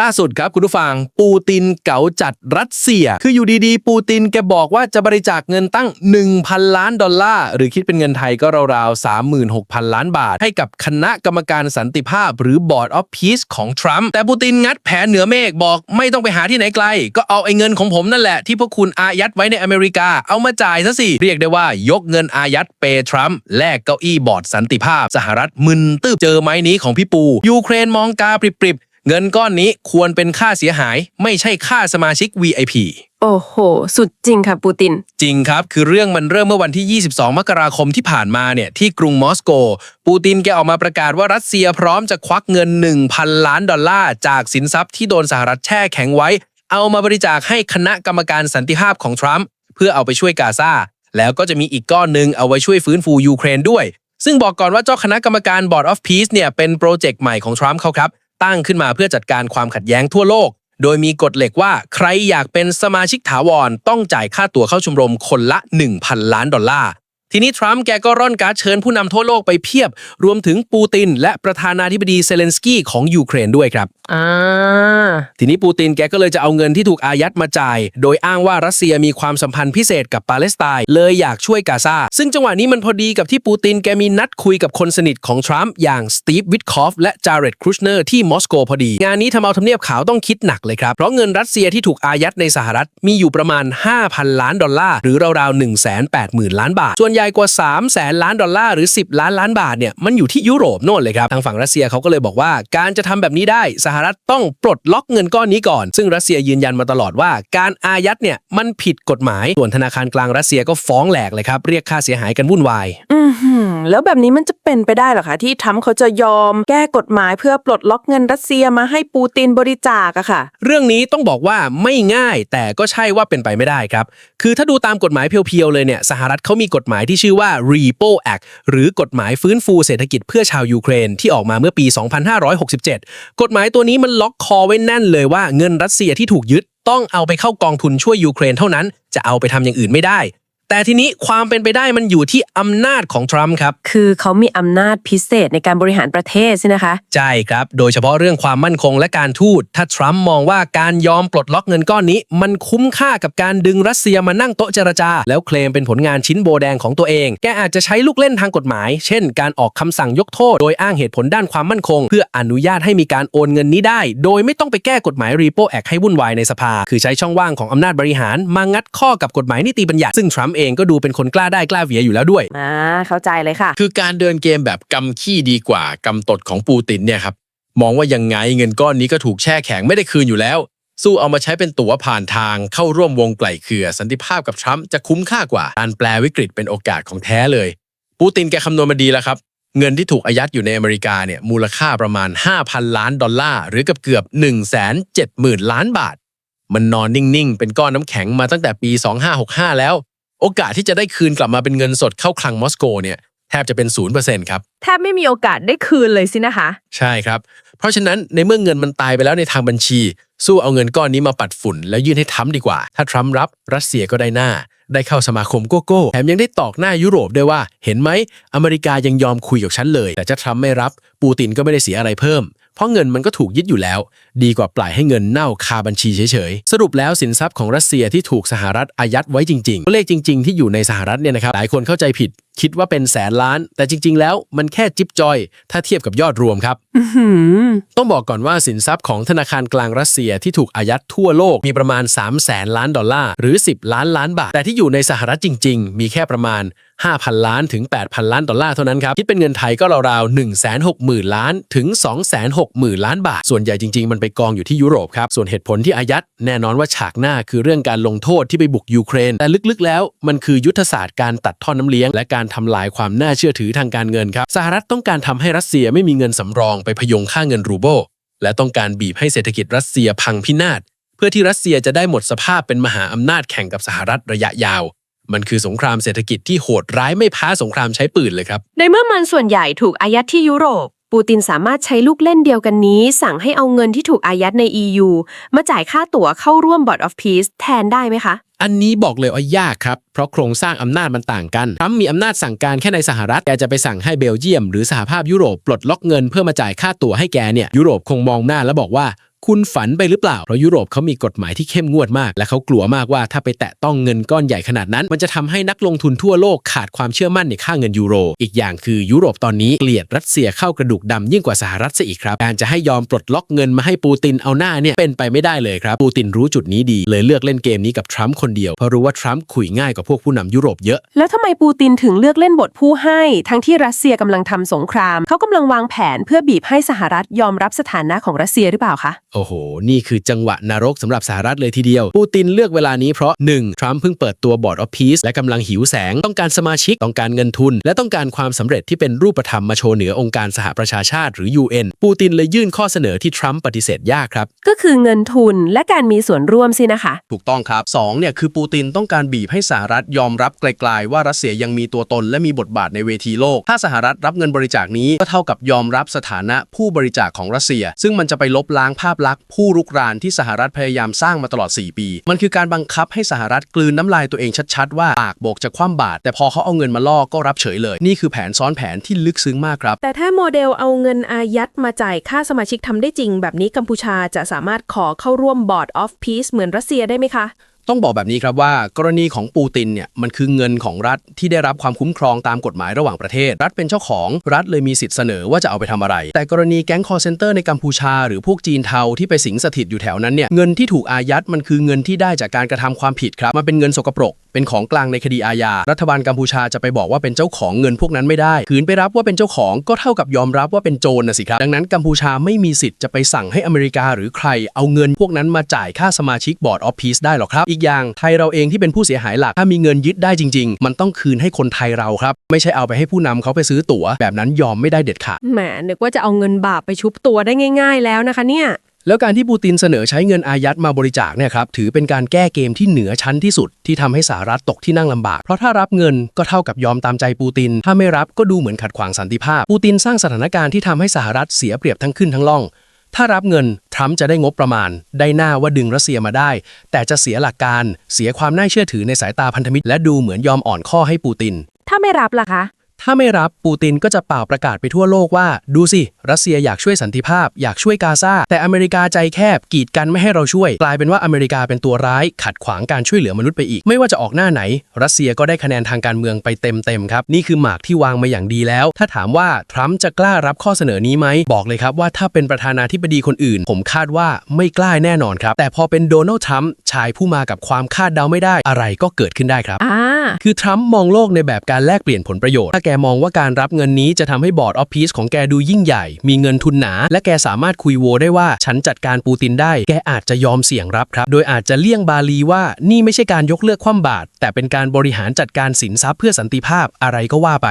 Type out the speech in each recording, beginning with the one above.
ล่าสุดครับคุณผู้ฟัง ปูตินเก๋าจัดรัสเซีย คืออยู่ดีๆ ปูตินแกบอกว่าจะบริจาคเงินตั้ง 1,000 ล้านดอลลาร์ หรือคิดเป็นเงินไทยก็ราวๆ 36,000 ล้านบาท ให้กับคณะกรรมการสันติภาพ หรือ Board of Peace ของทรัมป์แต่ปูตินงัดแผนเหนือเมฆบอกไม่ต้องไปหาที่ไหนไกล ก็เอาไอ้เงินของผมนั่นแหละที่พวกคุณอายัดไว้ในอเมริกาเอามาจ่ายซะสิเรียกได้ว่ายกเงินอายัดเปย์ทรัมป์แลกเก้าอี้บอร์ดสันติภาพ สหรัฐมึนตื้อเจอไม้นี้ของพี่ปูยูเครนมองกาปริบๆ เงินก้อนนี้ควรเป็นค่าเสียหายไม่ใช่ค่าสมาชิก VIP โอ้โห สุดจริงค่ะปูติน จริงครับ คือเรื่องมันเริ่มเมื่อวันที่ 22 มกราคมที่ผ่านมาเนี่ยที่กรุงมอสโก ปูตินแกออกมาประกาศว่ารัสเซียพร้อมจะควักเงิน 1,000 ล้านดอลลาร์จากสินทรัพย์ที่โดนสหรัฐแช่แข็งไว้ เอามาบริจาคให้คณะกรรมการสันติภาพของทรัมป์เพื่อเอาไปช่วยกาซาแล้วก็จะมีอีกก้อนหนึ่งเอาไว้ช่วยฟื้นฟูยูเครนด้วย ซึ่งบอกก่อนว่าเจ้าคณะกรรมการ Board of Peace เนี่ยเป็นโปรเจกต์ใหม่ของทรัมป์เขาครับ ตั้งขึ้นมาเพื่อจัดการความขัดแย้งทั่วโลก โดยมีกฎเหล็กว่าใครอยากเป็นสมาชิกถาวรต้องจ่ายค่าตั๋วเข้าชมรมคนละ 1,000 ล้านดอลลาร์ทีนี้ทรัมป์แกก็ร่อนการดเชิญผู้นำทั่วโลกไปเพียบ รวมถึงปูติน และประธานาธิบดีเซเลนสกี้ของยูเครนด้วยครับ อ่าทีนี้ปูตินแกก็เลยจะเอาเงินที่ถูกอายัดมาจ่าย โดยอ้างว่ารัสเซียมีความสัมพันธ์พิเศษกับปาเลสไตน์เลยอยากช่วยกาซาซึ่งจังหวะนี้มันพอดีกับที่ปูตินแกมีนัดคุยกับคนสนิทของทรัมป์อย่างสตีฟวิทคอฟและจาเรตครูชเนอร์ที่มอสโกพอดี งานนี้ทำเอาทำเนียบขาวต้องคิดหนักเลยครับ เพราะเงินรัสเซียที่ถูกอายัดในสหรัฐมีอยู่ประมาณ 5,000 ล้านดอลลาร์หรือราวๆ1 8 0 0 0 0 ล้านบาท ส่วนใหญ่กว่า 3 0 0แสนล้านดอลลาร์หรือ 10 ล้านล้านบาทเนี่ยมันอยู่ที่ยุโรปโน่นเลยครับทางฝั่งรัสเซียเขาก็เลยบอกว่าการจะทำแบบนี้ได้สหรัฐต้องปลดล็อกเงินก้อนนี้ก่อน ซึ่งรัสเซียยืนยันมาตลอดว่า การอายัดเนี่ยมันผิดกฎหมาย ส่วนธนาคารกลางรัสเซียก็ฟ้องแหลกเลยครับเรียกค่าเสียหายกันวุ่นวายอือหือแล้วแบบนี้มันจะเป็นไปได้เหรอคะที่ทรัมป์เขาจะยอมแก้กฎหมายเพื่อปลดล็อกเงินรัสเซียมาให้ปูตินบริจาคอะค่ะ เรื่องนี้ต้องบอกว่าไม่ง่ายแต่ก็ใช่ว่าเป็นไปไม่ได้ครับ คือถ้าดูตามกฎหมายเพียวๆเลยเนี่ยสหรัฐเขามีกฎหมายที่ชื่อว่า Repo Act หรือกฎหมายฟื้นฟูเศรษฐกิจเพื่อชาวยูเครนที่ออกมาเมื่อปี 2567 กฎหมายตัวนี้มันล็อกคอไว้แน่นเลยว่าเงินรัสเซียที่ถูกยึดต้องเอาไปเข้ากองทุนช่วยยูเครนเท่านั้น จะเอาไปทำอย่างอื่นไม่ได้ แต่ทีนี้ความเป็นไปได้มันอยู่ที่อำนาจของทรัมป์ครับ คือเขามีอำนาจพิเศษในการบริหารประเทศใช่ไหมคะ ใช่ครับ โดยเฉพาะเรื่องความมั่นคงและการทูต ถ้าทรัมป์มองว่าการยอมปลดล็อกเงินก้อนนี้ มันคุ้มค่ากับการดึงรัสเซียมานั่งโต๊ะเจรจา แล้วเคลมเป็นผลงานชิ้นโบแดงของตัวเอง แกอาจจะใช้ลูกเล่นทางกฎหมาย เช่น การออกคำสั่งยกโทษ โดยอ้างเหตุผลด้านความมั่นคง เพื่ออนุญาตให้มีการโอนเงินนี้ได้ โดยไม่ต้องไปแก้กฎหมาย Repo Act ให้วุ่นวายในสภา คือใช้ช่องว่างของอำนาจบริหารมางัดข้อกับกฎหมายนิติบัญญัติซึ่งทรัมป์เองก็ดูเป็นคนกล้าได้กล้าเวียอยู่แล้วด้วย อ่าเข้าใจเลยค่ะ คือการเดินเกมแบบกำขี้ดีกว่ากำตดของปูตินเนี่ยครับมองว่ายังไงเงินก้อนนี้ก็ถูกแช่แข็งไม่ได้คืนอยู่แล้ว สู้เอามาใช้เป็นตั๋วผ่านทางเข้าร่วมวงไกล่เกลี่ยสันติภาพกับทรัมป์จะคุ้มค่ากว่าการแปลวิกฤตเป็นโอกาสของแท้เลย ปูตินแกคำนวณมาดีแล้วครับ เงินที่ถูกอายัดอยู่ในอเมริกาเนี่ยมูลค่าประมาณ 5,000 ล้านดอลลาร์หรือกับเกือบ 170,000 ล้านบาท มันนอนนิ่ง ๆ เป็นก้อนน้ำแข็งมาตั้งแต่ปี 2565 แล้ว โอกาสที่จะได้คืนกลับมาเป็นเงินสดเข้าคลังมอสโกเนี่ยแทบจะเป็น0%ครับแทบไม่มีโอกาสได้คืนเลยสินะคะ ใช่ครับ เพราะฉะนั้นในเมื่อเงินมันตายไปแล้วในทางบัญชี สู้เอาเงินก้อนนี้มาปัดฝุ่น แล้วยื่นให้ทรัมป์ดีกว่า ถ้าทรัมป์รับรัสเซียก็ได้หน้า ได้เข้าสมาคมโกโก้แถมยังได้ตอกหน้ายุโรปด้วยว่า เห็นไหมอเมริกายังยอมคุยกับฉันเลย แต่ถ้าทรัมป์ไม่รับ ปูตินก็ไม่ได้เสียอะไรเพิ่ม เพราะเงินมันก็ถูกยึดอยู่แล้ว ดีกว่าปล่อยให้เงินเน่าคาบัญชีเฉยๆ สรุปแล้วสินทรัพย์ของรัสเซียที่ถูกสหรัฐอายัดไว้จริงๆตัวเลขจริง ๆ ที่อยู่ในสหรัฐเนี่ยนะครับหลายคนเข้าใจผิดคิดว่าเป็นแสนล้าน แต่จริง ๆ แล้วมันแค่จิ๊บจอย ถ้าเทียบกับยอดรวมครับหืมต้องบอกก่อนว่าสินทรัพย์ของธนาคารกลางรัสเซียที่ถูกอายัดทั่วโลกมีประมาณ 3 0 0แสนล้านดอลลาร์หรือ 10 ล้านล้านบาท แต่ที่อยู่ในสหรัฐจริง ๆ มีแค่ประมาณ 5,000 ล้านถึง 8,000 ล้านดอลลาร์เท่านั้นครับ คิดเป็นเงินไทยก็ราวๆ160,000 ล้านถึง 260,000 ล้านบาท ส่วนใหญ่จริง ๆ มันไปกองอยู่ที่ยุโรปครับ ส่วนเหตุผลที่อายัดแน่นอนว่าฉากหน้าคือเรื่องการลงโทษที่ไปบุกยูเครน แต่ลึกๆ แล้วมันคือยุทธศาสตร์การตัดท่อน้ำเลี้ยงและการทำลายความน่าเชื่อถือทางการเงินครับสหรัฐต้องการทำให้รัสเซียไม่มีเงินสำรองไปพยุงค่าเงินรูเบิลและต้องการบีบให้เศรษฐกิจรัสเซียพังพินาศเพื่อที่รัสเซียจะได้หมดสภาพเป็นมหาอำนาจแข่งกับสหรัฐระยะยาว มันคือสงครามเศรษฐกิจที่โหดร้ายไม่พ้สงครามใช้ปืนเลยครับ ในเมื่อมันส่วนใหญ่ถูกอายัดที่ยุโรป ปูตินสามารถใช้ลูกเล่นเดียวกันนี้ สั่งให้เอาเงินที่ถูกอายัดใน EU มาจ่ายค่าตั๋วเข้าร่วม Board of Peace แทนได้ไหมคะ อันนี้บอกเลยว่ายากครับ เพราะโครงสร้างอำนาจมันต่างกันทรัมป์มีอำนาจสั่งการแค่ในสหรัฐ แกจะไปสั่งให้เบลเยียม หรือสหภาพยุโรปปลดล็อกเงินเพื่อมาจ่ายค่าตั๋วให้แกเนี่ย ยุโรปคงมองหน้าแล้วบอกว่า คุณฝันไปหรือเปล่า เพราะยุโรปเขามีกฎหมายที่เข้มงวดมาก และเขากลัวมากว่าถ้าไปแตะต้องเงินก้อนใหญ่ขนาดนั้น มันจะทำให้นักลงทุนทั่วโลกขาดความเชื่อมั่นในค่าเงินยูโร อีกอย่างคือยุโรปตอนนี้เกลียดรัสเซียเข้ากระดูกดำยิ่งกว่าสหรัฐซะอีกครับ การจะให้ยอมปลดล็อกเงินมาให้ปูตินเอาหน้าเนี่ยเป็นไปไม่ได้เลยครับ ปูตินรู้จุดนี้ดี เลยเลือกเล่นเกมนี้กับทรัมป์คนเดียว เพราะรู้ว่าทรัมป์ขุยง่ายกว่าพวกผู้นำยุโรปเยอะ แล้วทำไมปูตินถึงเลือกเล่นบทผู้ให้ ทั้งที่รัสเซียกำลังทำสงคราม เขากำลังวางแผนเพื่อบีบให้สหรัฐยอมรับสถานะของรัสเซียหรือเปล่าคะโอ้โห นี่คือจังหวะนรกสำหรับสหรัฐเลยทีเดียว ปูตินเลือกเวลานี้เพราะ 1. ทรัมป์เพิ่งเปิดตัวบอร์ดออฟพีซและกำลังหิวแสง ต้องการสมาชิก ต้องการเงินทุน และต้องการความสำเร็จที่เป็นรูปธรรมมาโชว์เหนือองค์การสหประชาชาติหรือ UN ปูตินเลยยื่นข้อเสนอที่ทรัมป์ปฏิเสธยากครับ ก็คือเงินทุนและการมีส่วนร่วมสินะคะ ถูกต้องครับ2เนี่ยคือปูตินต้องการบีบให้สหรัฐยอมรับไกลๆว่ารัสเซียยังมีตัวตนและมีบทบาทในเวทีโลก ถ้าสหรัฐรับเงินบริจาคนี้ก็เท่ากับยอมรับสถานะผู้บริจาคของรัสเซีย ซึ่งมันจะไปลบล้างภาพลักษณ์ผู้รุกรานที่สหรัฐพยายามสร้างมาตลอด 4 ปี มันคือการบังคับให้สหรัฐกลืนน้ำลายตัวเองชัดๆ ว่าปากโบกจะคว่ำบาตรแต่พอเขาเอาเงินมาล่อก็รับเฉยเลย นี่คือแผนซ้อนแผนที่ลึกซึ้งมากครับ แต่ถ้าโมเดลเอาเงินอายัดมาจ่ายค่าสมาชิกทำได้จริง แบบนี้กัมพูชาจะสามารถขอเข้าร่วมบอร์ดออฟพีซเหมือนรัสเซียได้ไหมคะ ต้องบอกแบบนี้ครับว่ากรณีของปูตินเนี่ยมันคือเงินของรัฐที่ได้รับความคุ้มครองตามกฎหมายระหว่างประเทศ รัฐเป็นเจ้าของรัฐเลยมีสิทธิ์เสนอว่าจะเอาไปทำอะไร แต่กรณีแก๊งคอร์เซนเตอร์ในกัมพูชา หรือพวกจีนเทาที่ไปสิงสถิตอยู่แถวนั้นเนี่ยเงินที่ถูกอายัดมันคือเงินที่ได้จากการกระทำความผิดครับมันเป็นเงินสกปรก เป็นของกลางในคดีอาญารัฐบาลกัมพูชาจะไปบอกว่าเป็นเจ้าของเงินพวกนั้นไม่ได้ขืนไปรับว่าเป็นเจ้าของก็เท่ากับยอมรับว่าเป็นโจรนะสิครับดังนั้นกัมพูชาไม่มีสิทธิ์จะไปสั่งให้อเมริกาหรือใครเอาเงินพวกนั้นมาจ่ายค่าสมาชิกบอร์ดออฟพีซได้หรอกครับอีกอย่างไทยเราเองที่เป็นผู้เสียหายหลัก ถ้ามีเงินยึดได้จริง ๆ มันต้องคืนให้คนไทยเราครับ ไม่ใช่เอาไปให้ผู้นำเขาไปซื้อตั๋ว แบบนั้นยอมไม่ได้เด็ดขาดแหมนึกว่าจะเอาเงินบาปไปชุบตัวได้ง่าย ๆ แล้วนะคะเนี่ยแล้วการที่ปูตินเสนอใช้เงินอายัดมาบริจาคเนี่ยครับถือเป็นการแก้เกมที่เหนือชั้นที่สุด ที่ทำให้สหรัฐตกที่นั่งลำบาก เพราะถ้ารับเงินก็เท่ากับยอมตามใจปูติน ถ้าไม่รับก็ดูเหมือนขัดขวางสันติภาพ ปูตินสร้างสถานการณ์ที่ทำให้สหรัฐเสียเปรียบทั้งขึ้นทั้งล่อง ถ้ารับเงิน ทรัมป์จะได้งบประมาณ ได้หน้าว่าดึงรัสเซียมาได้ แต่จะเสียหลักการ เสียความน่าเชื่อถือในสายตาพันธมิตร และดูเหมือนยอมอ่อนข้อให้ปูติน ถ้าไม่รับล่ะคะ ถ้าไม่รับปูตินก็จะเป่าประกาศไปทั่วโลกว่า ดูสิ รัสเซียอยากช่วยสันติภาพ อยากช่วยกาซาแต่อเมริกาใจแคบกีดกันไม่ให้เราช่วย กลายเป็นว่าอเมริกาเป็นตัวร้าย ขัดขวางการช่วยเหลือมนุษย์ไปอีก ไม่ว่าจะออกหน้าไหน รัสเซียก็ได้คะแนนทางการเมืองไปเต็มๆครับ นี่คือหมากที่วางมาอย่างดีแล้ว ถ้าถามว่าทรัมป์จะกล้ารับข้อเสนอนี้ไหมบอกเลยครับว่าถ้าเป็นประธานาธิบดีคนอื่น ผมคาดว่าไม่กล้าแน่นอนครับแต่พอเป็นโดนัลด์ทรัมป์ชายผู้มากับความคาดเดาไม่ได้อะไรก็เกิดขึ้นได้ครับอ่า คือทรัมป์มองโลกในแบบการแลกเปลี่ยนผลประโยชน์ ถ้าแกมองว่าการรับเงินนี้จะทำให้บอร์ดออฟพีซของแกดูยิ่งใหญ่ มีเงินทุนหนา และแกสามารถคุยโวได้ว่าฉันจัดการปูตินได้ แกอาจจะยอมเสี่ยงรับครับ โดยอาจจะเลี่ยงบาลีว่านี่ไม่ใช่การยกเลิกคว่ำบาตรแต่เป็นการบริหารจัดการสินทรัพย์เพื่อสันติภาพอะไรก็ว่าไป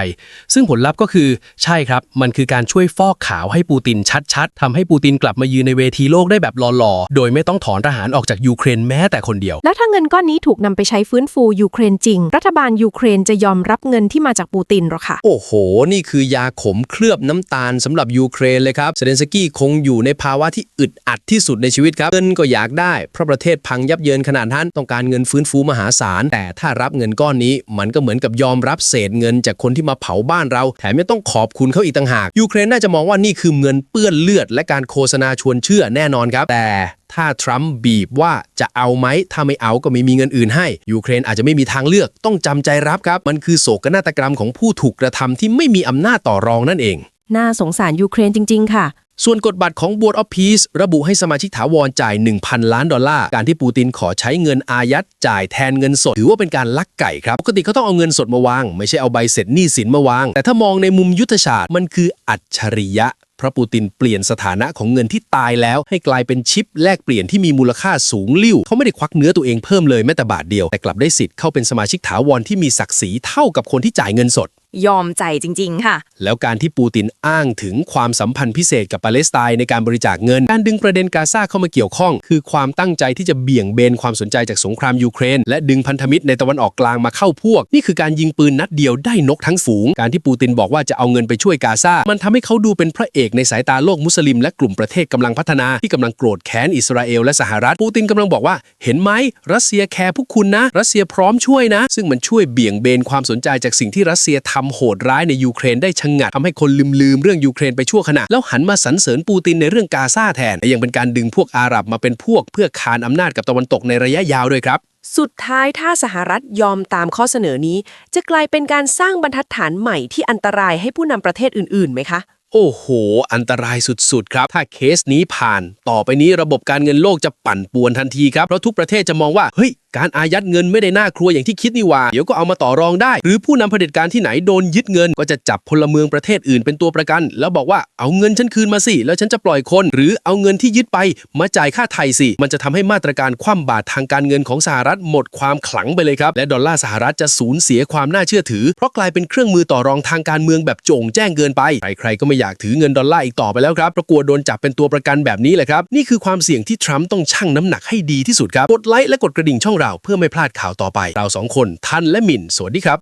ซึ่งผลลัพธ์ก็คือใช่ครับ มันคือการช่วยฟอกขาวให้ปูตินชัดๆทำให้ปูตินกลับมายืนในเวทีโลกได้แบบหล่อๆ โดยไม่ต้องถอนทหารออกจากยูเครนแม้แต่คนเดียว แล้วถ้าเงินก้อนนี้ถูกนำไปใช้ฟื้นฟูยูเครนจริงรัฐบาลยูเครนจะยอมรับเงินที่มาจากปูตินหรอคะโอ้โห นี่คือยาขมเคลือบน้ำตาลสำหรับยูเครนเลยครับเซเลนสกี้คงอยู่ในภาวะที่อึดอัดที่สุดในชีวิตครับเงินก็อยากได้เพราะประเทศพังยับเยินขนาดนั้นต้องการเงินฟื้นฟูมหาศาล แต่ถ้ารับเงินก้อนนี้ มันก็เหมือนกับยอมรับเศษเงินจากคนที่มาเผาบ้านเรา แถมยังต้องขอบคุณเขาอีกต่างหากยูเครนน่าจะมองว่านี่คือเงินเปื้อนเลือดและการโฆษณาชวนเชื่อแน่นอนครับแต่ ถ้าทรัมป์บีบว่าจะเอาไหมถ้าไม่เอาก็ไม่มีเงินอื่นให้ ยูเครนอาจจะไม่มีทางเลือกต้องจำใจรับครับ มันคือโศกนาฏกรรมของผู้ถูกกระทำที่ไม่มีอำนาจต่อรองนั่นเอง น่าสงสารยูเครนจริง ๆ ค่ะส่วนกฎบัตรของ Board of Peace ระบุให้สมาชิกถาวรจ่าย 1,000 ล้านดอลลาร์ การที่ปูตินขอใช้เงินอายัดจ่ายแทนเงินสด ถือว่าเป็นการลักไก่ครับ ปกติเขาต้องเอาเงินสดมาวาง ไม่ใช่เอาใบเสร็จหนี้สินมาวาง แต่ถ้ามองในมุมยุทธศาสตร์มันคืออัจฉริยะ เพราะปูตินเปลี่ยนสถานะของเงินที่ตายแล้ว ให้กลายเป็นชิปแลกเปลี่ยนที่มีมูลค่าสูงลิ่วเขาไม่ได้ควักเนื้อตัวเองเพิ่มเลยแม้แต่บาทเดียวแต่กลับได้สิทธิ์เข้าเป็นสมาชิกถาวรที่มีศักดิ์ศรีเท่ากับคนที่จ่ายเงินสด ยอมใจจริง ๆ ค่ะ แล้วการที่ปูตินอ้างถึงความสัมพันธ์พิเศษกับปาเลสไตน์ในการบริจาคเงิน การดึงประเด็นกาซาเข้ามาเกี่ยวข้อง คือความตั้งใจที่จะเบี่ยงเบนความสนใจจากสงครามยูเครน และดึงพันธมิตรในตะวันออกกลางมาเข้าพวก นี่คือการยิงปืนนัดเดียวได้นกทั้งฝูง การที่ปูตินบอกว่าจะเอาเงินไปช่วยกาซา มันทำให้เขาดูเป็นพระเอกในสายตาโลกมุสลิม และกลุ่มประเทศกำลังพัฒนาที่กำลังโกรธแค้นอิสราเอลและสหรัฐ ปูตินกำลังบอกว่า เห็นไหมรัสเซียแคร์พวกคุณนะ รัสเซียพร้อมช่วยนะ ซึ่งมันช่วยเบี่ยงเบนความสนใจจากสิ่งที่รัสเซียทำโหดร้ายในยูเครนได้ชะงัดทำให้คนลืมลืมๆเรื่องยูเครนไปชั่วขณะ แล้วหันมาสรรเสริญปูตินในเรื่องกาซาแทนและยังเป็นการดึงพวกอาหรับมาเป็นพวกเพื่อคานอำนาจกับตะวันตกในระยะยาวด้วยครับสุดท้ายถ้าสหรัฐยอมตามข้อเสนอนี้ จะกลายเป็นการสร้างบรรทัดฐานใหม่ที่อันตรายให้ผู้นำประเทศอื่นๆไหมคะ โอ้โห อันตรายสุดๆ ครับ ถ้าเคสนี้ผ่าน ต่อไปนี้ระบบการเงินโลกจะปั่นป่วนทันทีครับ เพราะทุกประเทศจะมองว่า เฮ้ยการอายัดเงินไม่ได้น่ากลัวอย่างที่คิดนี่หว่า เดี๋ยวก็เอามาต่อรองได้ หรือผู้นำเผด็จการที่ไหนโดนยึดเงิน ก็จะจับพลเมืองประเทศอื่นเป็นตัวประกัน แล้วบอกว่าเอาเงินฉันคืนมาสิ แล้วฉันจะปล่อยคน หรือเอาเงินที่ยึดไปมาจ่ายค่าไทยสิ มันจะทำให้มาตรการคว่ำบาตรทางการเงินของสหรัฐหมดความขลังไปเลยครับ และดอลลาร์สหรัฐจะสูญเสียความน่าเชื่อถือ เพราะกลายเป็นเครื่องมือต่อรองทางการเมืองแบบโจ่งแจ้งเกินไป ใครๆก็ไม่อยากถือเงินดอลลาร์อีกต่อไปแล้วครับเพราะกลัวโดนจับเป็นตัวประกันแบบนี้แหละครับนี่คือความเสี่ยงที่ทรัมป์ต้องชั่งน้ำหนักให้ดีที่สุดครับกดไลค์และกดกระดิ่งช่องเราเพื่อไม่พลาดข่าวต่อไป เราสองคนทันและหมิ่น สวัสดีครับ